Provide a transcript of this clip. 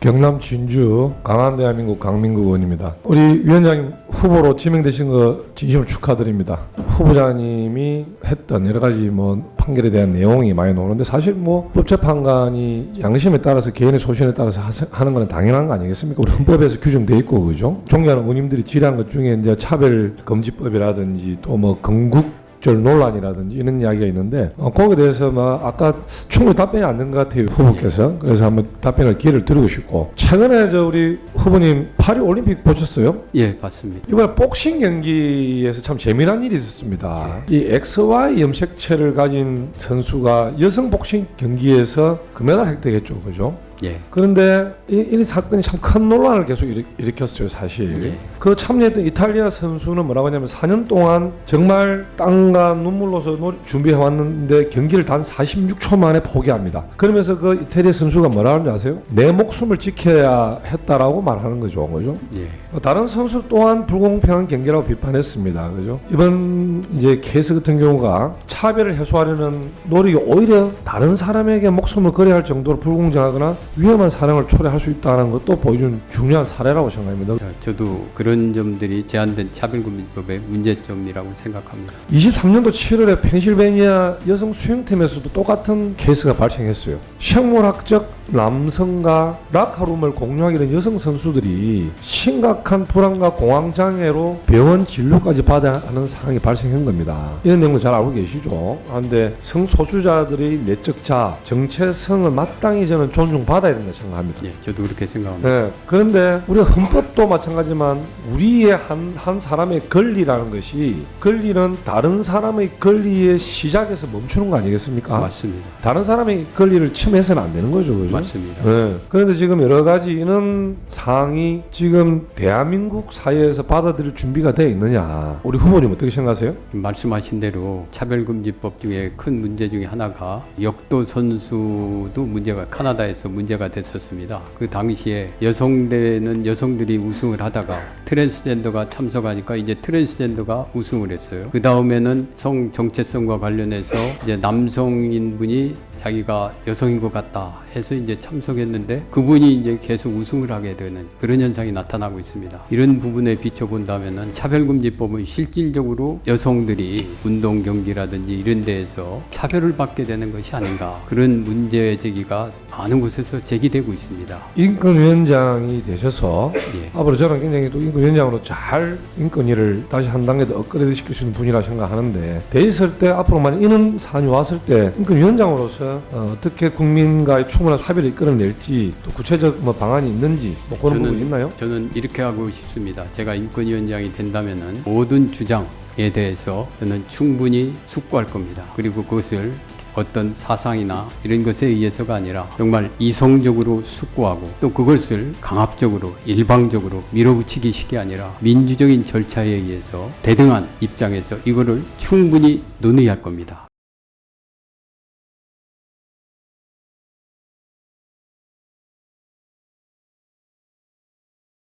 경남 진주 강한 대한민국 강민국 의원입니다. 우리 위원장님 후보로 지명되신 거 진심으로 축하드립니다. 후보자님이 했던 여러 가지 뭐 판결에 대한 내용이 많이 나오는데 사실 뭐 법재판관이 양심에 따라서 개인의 소신에 따라서 하는 건 당연한 거 아니겠습니까? 우리 헌법에서 규정돼 있고 그죠? 존경하는 의원님들이 질의한 것 중에 이제 차별 금지법이라든지 또 뭐 건국 절 논란이라든지 이런 이야기가 있는데 어, 거기에 대해서 막 아까 충분히 답변이 안 된 것 같아요 후보께서 그래서 한번 답변을 기회를 드리고 싶고 최근에 저 우리 후보님 파리 올림픽 보셨어요? 예, 맞습니다. 이번에 복싱 경기에서 참 재미난 일이 있었습니다. 이 XY 염색체를 가진 선수가 여성 복싱 경기에서 금메달 획득했죠, 그죠? 예. 그런데 이, 이 사건이 참 큰 논란을 계속 일으, 일으켰어요, 사실. 예. 그 참여했던 이탈리아 선수는 뭐라고 하냐면 4년 동안 정말 땀과 눈물로서 노- 준비해 왔는데 경기를 단 46초 만에 포기합니다. 그러면서 그 이탈리아 선수가 뭐라 하는지 아세요? 내 목숨을 지켜야 했다라고 말하는 거죠, 그죠? 예. 다른 선수 또한 불공평한 경기라고 비판했습니다. 그죠? 이번 이제 케이스 같은 경우가 차별을 해소하려는 노력이 오히려 다른 사람에게 목숨을 걸어야 할 정도로 불공정하거나 위험한 사령을 초래할 수 있다는 것도 보여준 중요한 사례라고 생각합니다. 자, 저도 그런 점들이 제한된 차별금지법의 문제점이라고 생각합니다. 23년도 7월에 펜실베니아 여성 수영팀에서도 똑같은 케이스가 발생했어요. 생물학적 남성과 락하룸을 공유하게 된 여성 선수들이 심각한 불안과 공황 장애로 병원 진료까지 받아야 하는 상황이 발생한 겁니다. 이런 내용도 잘 알고 계시죠? 그런데 성소수자들의 내적 자, 정체성을 마땅히 저는 존중받아야 된다 생각합니다. 예, 저도 그렇게 생각합니다. 네. 그런데 우리 헌법도 마찬가지만 우리의 한, 한 사람의 권리라는 것이 권리는 다른 사람의 권리의 시작에서 멈추는 거 아니겠습니까? 맞습니다. 다른 사람의 권리를 침해해서는 안 되는 거죠. 그죠? 맞습니다. 네. 그런데 지금 여러 가지 이런 사항이 지금 대한민국 사회에서 받아들일 준비가 되어 있느냐. 우리 후보님 어떻게 생각하세요? 말씀하신 대로 차별금지법 중에 큰 문제 중에 하나가 역도 선수도 문제가 카나다에서 문제가 됐었습니다. 그 당시에 여성대는 여성들이 우승을 하다가 트랜스젠더가 참석하니까 이제 트랜스젠더가 우승을 했어요. 그 다음에는 성 정체성과 관련해서 이제 남성인 분이 자기가 여성인 것 같다 해서 이제 참석했는데 그분이 이제 계속 우승을 하게 되는 그런 현상이 나타나고 있습니다. 이런 부분에 비춰본다면은 차별금지법은 실질적으로 여성들이 운동 경기라든지 이런 데에서 차별을 받게 되는 것이 아닌가 그런 문제 제기가 많은 곳에서 제기되고 있습니다. 인권위원장이 되셔서 예. 앞으로 저는 굉장히 또 인권위원장으로 잘 인권위를 다시 한 단계 더 업그레이드 시킬 수 있는 분이라 생각하는데 돼 있을 때 앞으로 만약 이런 사안이 왔을 때 인권위원장으로 서 어, 떻게 국민과의 충분한 합의를 이끌어낼지 또 구체적 뭐 방안이 있는지 뭐 그런 저는- 부분이 있나요? 저는 이렇게 하고 싶습니다. 제가 인권위원장이 된다면은 모든 주장에 대해서 저는 충분히 숙고할 겁니다. 그리고 그것을 어떤 사상이나 이런 것에 의해서가 아니라 정말 이성적으로 숙고하고 또 그것을 강압적으로 일방적으로 밀어붙이기 식이 아니라 민주적인 절차에 의해서 대등한 입장에서 이거를 충분히 논의할 겁니다.